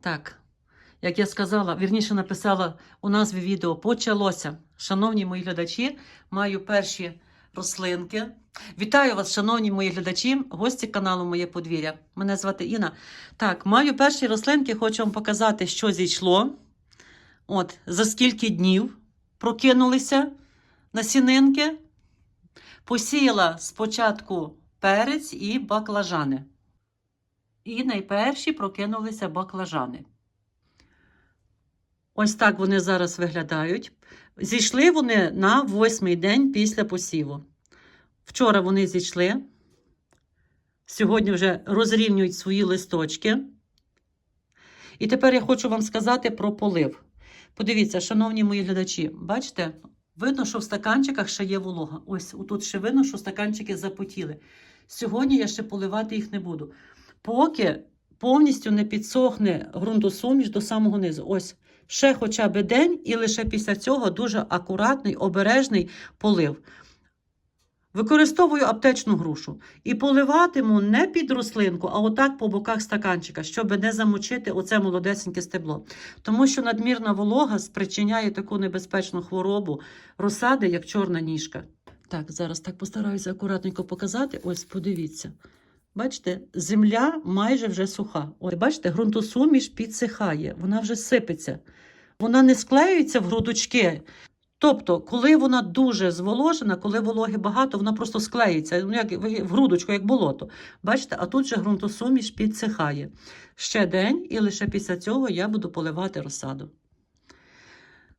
Так, як я сказала, вірніше написала у назві відео почалося. Шановні мої глядачі, маю перші рослинки. Вітаю вас, шановні мої глядачі, гості каналу Моє подвір'я. Мене звати Інна. Так, маю перші рослинки, хочу вам показати, що зійшло. От, за скільки днів прокинулися насінинки. Посіяла спочатку перець і баклажани. І найперші прокинулися баклажани. Ось так вони зараз виглядають. Зійшли вони на восьмий день після посіву. Вчора вони зійшли. Сьогодні вже розрівнюють свої листочки. І тепер я хочу вам сказати про полив. Подивіться, шановні мої глядачі, бачите, видно, що в стаканчиках ще є волога. Ось тут ще видно, що стаканчики запотіли. Сьогодні я ще поливати їх не буду. Поки повністю не підсохне ґрунтосуміш до самого низу. Ось ще хоча б день, і лише після цього дуже акуратний, обережний полив. Використовую аптечну грушу і поливатиму не під рослинку, а отак по боках стаканчика, щоб не замочити оце молодесеньке стебло. Тому що надмірна волога спричиняє таку небезпечну хворобу розсади, як чорна ніжка. Так, зараз так постараюся акуратненько показати. Ось, подивіться. Бачите, земля майже вже суха. Ось, бачите, ґрунтосуміш підсихає, вона вже сипеться. Вона не склеюється в грудочки. Тобто, коли вона дуже зволожена, коли вологи багато, вона просто склеїться, ну, як в грудочку, як болото. Бачите, а тут же ґрунтосуміш підсихає. Ще день, і лише після цього я буду поливати розсаду.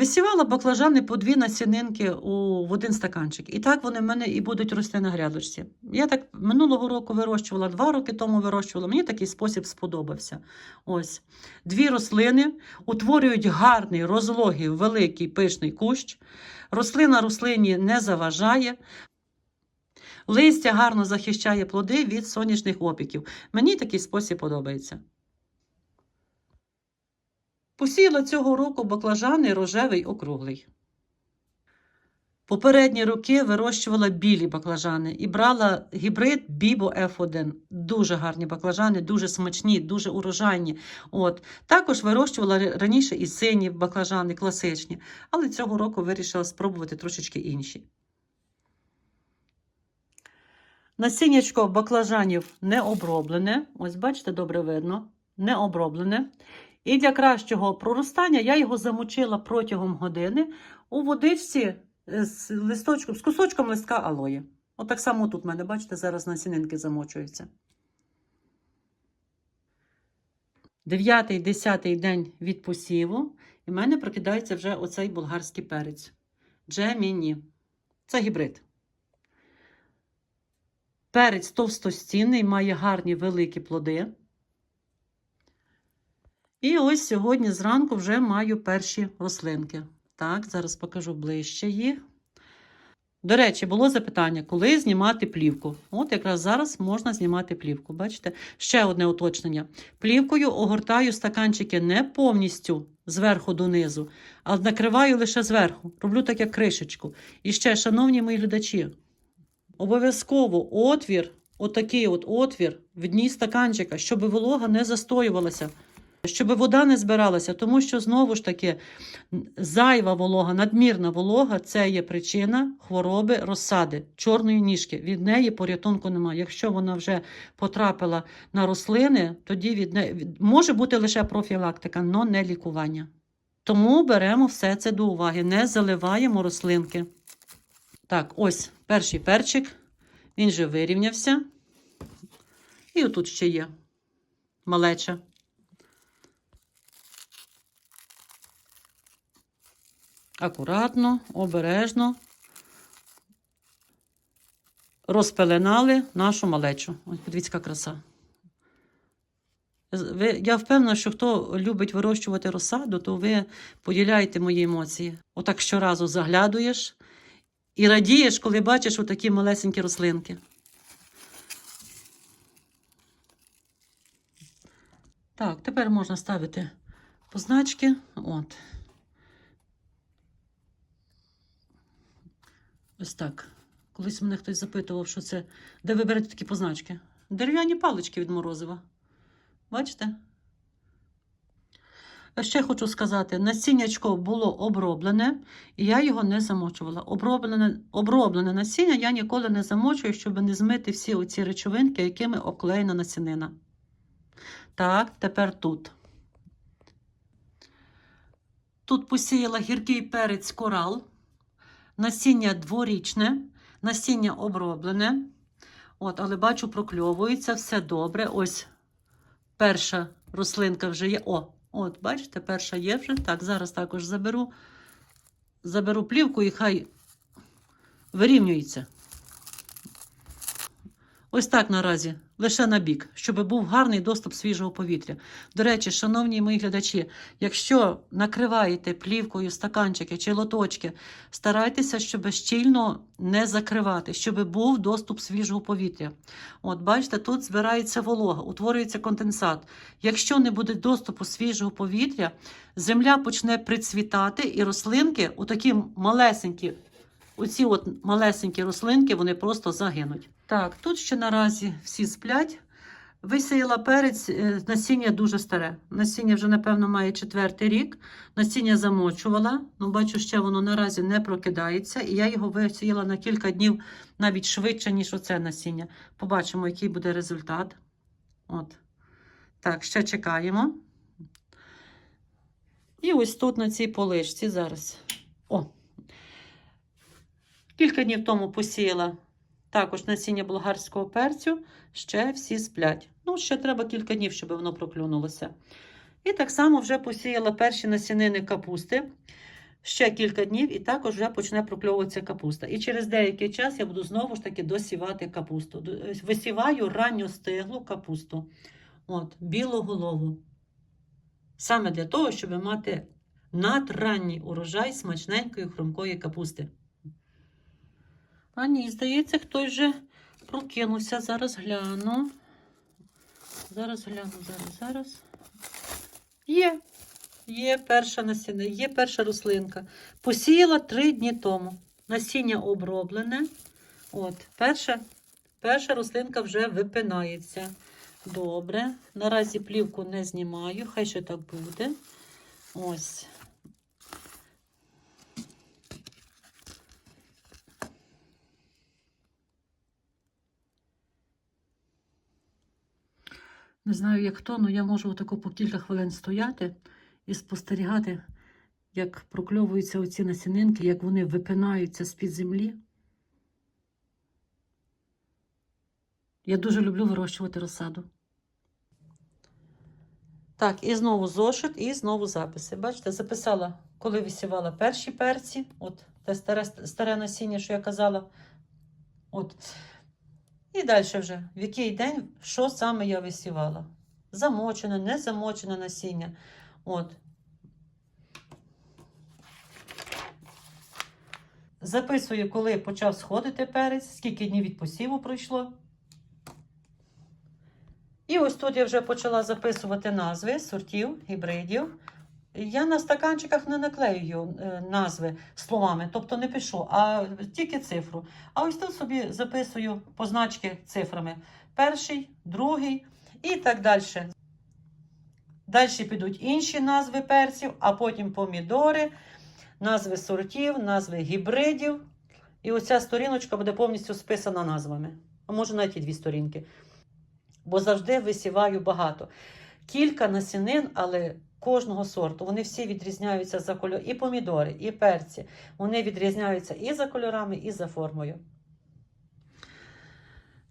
Висівала баклажани по дві насінинки у, в один стаканчик. І так вони в мене і будуть рости на грядочці. Я так минулого року вирощувала, два роки тому вирощувала. Мені такий спосіб сподобався. Ось. Дві рослини утворюють гарний, розлогий, великий пишний кущ. Рослина рослині не заважає. Листя гарно захищає плоди від сонячних опіків. Мені такий спосіб подобається. Посіяла цього року баклажани рожевий округлий. Попередні роки вирощувала білі баклажани і брала гібрид Бібо F1. Дуже гарні баклажани, дуже смачні, дуже урожайні. От. Також вирощувала раніше і сині баклажани, класичні, але цього року вирішила спробувати трошечки інші. Насіннячко баклажанів не оброблене. Ось бачите, добре видно, не оброблене. І для кращого проростання я його замочила протягом години у водичці з листочком, з кусочком листка алої. От так само тут в мене, бачите, зараз насінинки замочуються. Дев'ятий, десятий день від посіву, і в мене прокидається вже оцей болгарський перець. Джеміні. Це гібрид. Перець товстостінний, має гарні великі плоди. І ось сьогодні зранку вже маю перші рослинки. Так, зараз покажу ближче їх. До речі, було запитання, коли знімати плівку. От якраз зараз можна знімати плівку. Бачите? Ще одне уточнення. Плівкою огортаю стаканчики не повністю зверху донизу, а накриваю лише зверху. Роблю так, як кришечку. І ще, шановні мої глядачі, обов'язково отвір, отакий от отвір в дні стаканчика, щоб волога не застоювалася. Щоб вода не збиралася, тому що знову ж таки зайва волога, надмірна волога це є причина хвороби розсади чорної ніжки. Від неї порятунку немає. Якщо вона вже потрапила на рослини, тоді від неї може бути лише профілактика, але не лікування. Тому беремо все це до уваги, не заливаємо рослинки. Так, ось перший перчик. Він вже вирівнявся. І отут ще є малеча. Акуратно, обережно розпеленали нашу малечу. Ось подивіться, яка краса. Я впевнена, що хто любить вирощувати розсаду, то ви поділяєте мої емоції. Отак щоразу заглядуєш і радієш, коли бачиш отакі малесенькі рослинки. Так, тепер можна ставити позначки. От. Ось так. Колись мене хтось запитував, що це. Де ви берете такі позначки? Дерев'яні палички від морозива. Бачите? Ще хочу сказати, насіннячко було оброблене, і я його не замочувала. Оброблене, оброблене насіння я ніколи не замочую, щоб не змити всі оці речовинки, якими обклеєна насінина. Так, тепер тут. Тут посіяла гіркий перець корал, насіння дворічне, насіння оброблене. От, але бачу, прокльовується, все добре. Ось перша рослинка вже є. О, от, бачите, перша є вже. Так, зараз також заберу. Заберу плівку і хай вирівнюється. Ось так наразі, лише на бік, щоб був гарний доступ свіжого повітря. До речі, шановні мої глядачі, якщо накриваєте плівкою стаканчики чи лоточки, старайтеся, щоб щільно не закривати, щоб був доступ свіжого повітря. От, бачите, тут збирається волога, утворюється конденсат. Якщо не буде доступу свіжого повітря, земля почне прицвітати, і рослинки, отакі малесенькі, оці от малесенькі рослинки, вони просто загинуть. Так, тут ще наразі всі сплять. Висіяла перець, е, насіння дуже старе. Насіння вже, напевно, має четвертий рік. Насіння замочувала. Ну, бачу, ще воно наразі не прокидається. І я його висіяла на кілька днів навіть швидше, ніж оце насіння. Побачимо, який буде результат. От. Так, ще чекаємо. І ось тут на цій поличці зараз. Кілька днів тому посіяла також насіння болгарського перцю. Ще всі сплять. Ну, ще треба кілька днів, щоб воно проклюнулося. І так само вже посіяла перші насінини капусти. Ще кілька днів, і також вже почне прокльовуватися капуста. І через деякий час я буду знову ж таки досівати капусту. Е, Висіваю ранню стиглу капусту. От, білу голову. Саме для того, щоб мати надранній урожай смачненької хрумкої капусти. А ні, здається, хтось вже прокинувся. Зараз гляну. Зараз гляну, зараз, зараз. Є. Є перша насіння, є перша рослинка. Посіяла три дні тому. Насіння оброблене. От, перша, перша рослинка вже випинається. Добре. Наразі плівку не знімаю, хай ще так буде. Ось. Не знаю, як хто, але я можу отако по кілька хвилин стояти і спостерігати, як прокльовуються оці насінинки, як вони випинаються з-під землі. Я дуже люблю вирощувати розсаду. Так, і знову зошит, і знову записи. Бачите, записала, коли висівала перші перці. От те старе, старе насіння, що я казала. От. І далі вже, в який день, що саме я висівала. Замочене, не замочене насіння. От. Записую, коли почав сходити перець, скільки днів від посіву пройшло. І ось тут я вже почала записувати назви сортів, гібридів. Я на стаканчиках не наклеюю е, назви словами, тобто не пишу, а тільки цифру. А ось тут собі записую позначки цифрами. Перший, другий і так далі. Далі підуть інші назви перців, а потім помідори, назви сортів, назви гібридів. І оця сторіночка буде повністю списана назвами. А може навіть і дві сторінки. Бо завжди висіваю багато. Кілька насінин, але кожного сорту. Вони всі відрізняються за кольором. І помідори, і перці. Вони відрізняються і за кольорами, і за формою.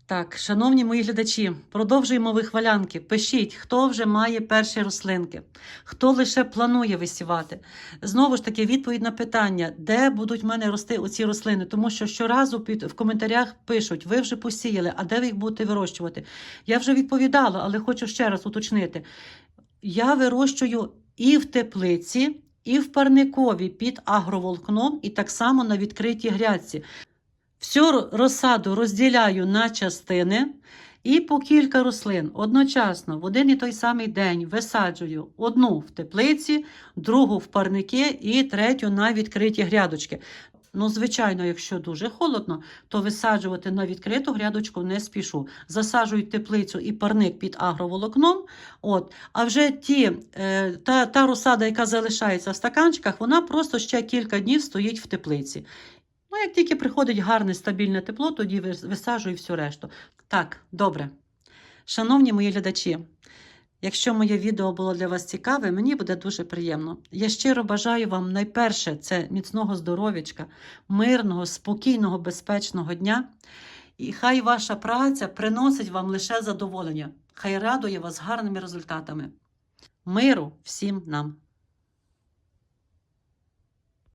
Так, шановні мої глядачі, продовжуємо вихвалянки. Пишіть, хто вже має перші рослинки, хто лише планує висівати. Знову ж таки, відповідь на питання, де будуть в мене рости оці рослини, тому що щоразу під в коментарях пишуть, ви вже посіяли, а де ви їх будете вирощувати. Я вже відповідала, але хочу ще раз уточнити. Я вирощую і в теплиці, і в парникові під агроволкном, і так само на відкритій грядці. Всю розсаду розділяю на частини і по кілька рослин одночасно в один і той самий день висаджую одну в теплиці, другу в парники і третю на відкриті грядочки. Ну, звичайно, якщо дуже холодно, то висаджувати на відкриту грядочку не спішу. Засаджують теплицю і парник під агроволокном. От. А вже ті, е, та, та розсада, яка залишається в стаканчиках, вона просто ще кілька днів стоїть в теплиці. Ну, як тільки приходить гарне стабільне тепло, тоді вис- висаджую всю решту. Так, добре. Шановні мої глядачі, якщо моє відео було для вас цікаве, мені буде дуже приємно. Я щиро бажаю вам найперше це міцного здоров'ячка, мирного, спокійного, безпечного дня. І хай ваша праця приносить вам лише задоволення, хай радує вас гарними результатами. Миру всім нам!